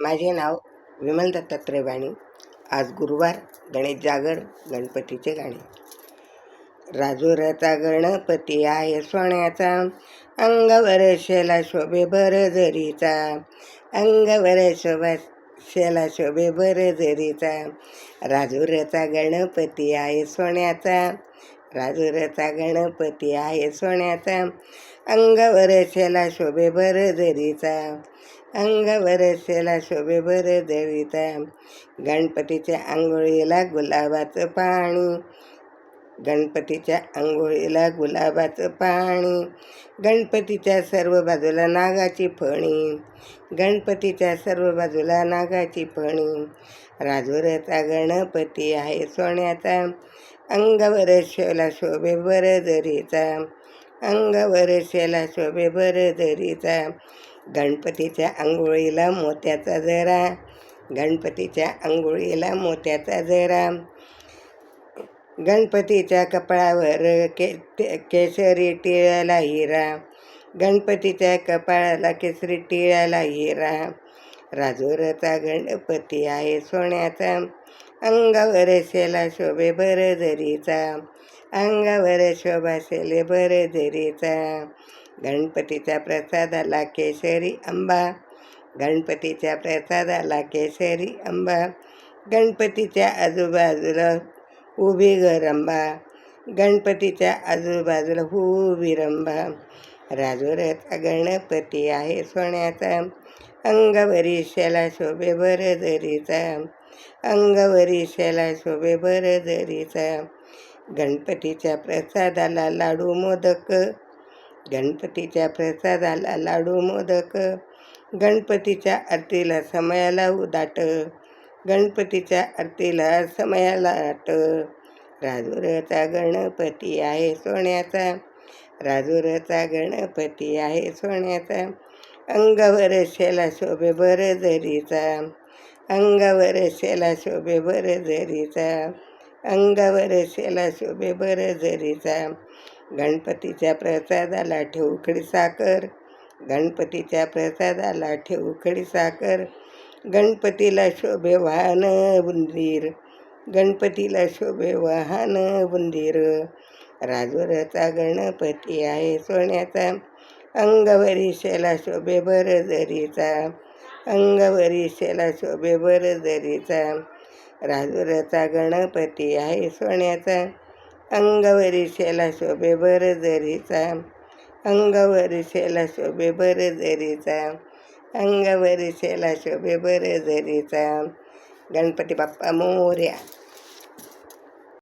माझे नाव विमल दत्तात्रय वाणी आज गुरुवार गणेश जागर गणपतीचे गाणे. राजूरचा गणपती आहे सोन्याचा. अंगावर शेला शोभे भर जरीचा. अंगावर शोभा शेला शोभे भर जरीचा. राजूरचा गणपती आहे सोन्याचा. राजूरचा गणपती आहे सोन्याचा. अंगावर शेला शोभे भर जरीचा. अंगावर शेला शोभे भर जरीचा गणपतीच्या आंघोळीला गुलाबाचं पाणी. गणपतीच्या आंघोळीला गुलाबाचं पाणी. गणपतीच्या सर्व बाजूला नागाची फणी. गणपतीच्या सर्व बाजूला नागाची फणी. राजूरचा गणपती आहे सोन्याचा. अंगावर शेला शोभे बर दरीचा अंगावर शेला शोभे बर दरीचा गणपतीच्या आंघोळीला मोत्याचा जरा. गणपतीच्या आंघोळीला मोत्याचा जरा. गणपतीच्या कपाळावर के ते- केसरी टिळाला हिरा. गणपतीच्या कपाळाला केसरी टिळाला हिरा. राजूरचा गणपती आहे सोन्याचा. अंगावर शेला शोभे बरं जरीचा अंगावर शोभा शेले बरं जरीचा गणपतीच्या प्रसादाला केशरी आंबा. गणपतीच्या प्रसादाला केशरी आंबा. गणपतीच्या आजूबाजूला उभी गरंबा. गणपतीच्या आजूबाजूला उभी रंबा. राजोऱ्याचा गणपती आहे सोन्याचा. अंगवरी शेला शोभे बर जरीचा. अंगवरी शेला शोभे बर जरीचा. गणपतीच्या प्रसादाला लाडू मोदक गणपतीच्या प्रसादाला लाडू मोदक गणपतीच्या आरतीला समयाला उदाट गणपतीच्या आरतीला समयाला आट. राजूरचा गणपती आहे सोन्याचा राजूरचा गणपती आहे सोन्याचा. अंगावर शेला शोभे बर जरीचा अंगावर शेला शोभे बर जरीचा. अंगावर शेला शोभे बर जरीचा. गणपतीच्या प्रसादाला ठेवू खडी साखर गणपतीच्या प्रसादाला ठेवू खडी साखर गणपतीला शोभे वाहन बुंदीर गणपतीला शोभे वाहन बुंदीर राजवराचा गणपती आहे सोन्याचा. अंगवरी शेला शोभे बर जरीचा. अंगवरी शेला शोभे बर जरीचा. राजवराचा गणपती आहे सोन्याचा. अंगवरी शेला शोभे बर जरीचा अंगवरी शेला शोभे बर जरीचा अंगवरी शेला शोभे बर जरीचा गणपती बाप्पा मोर्या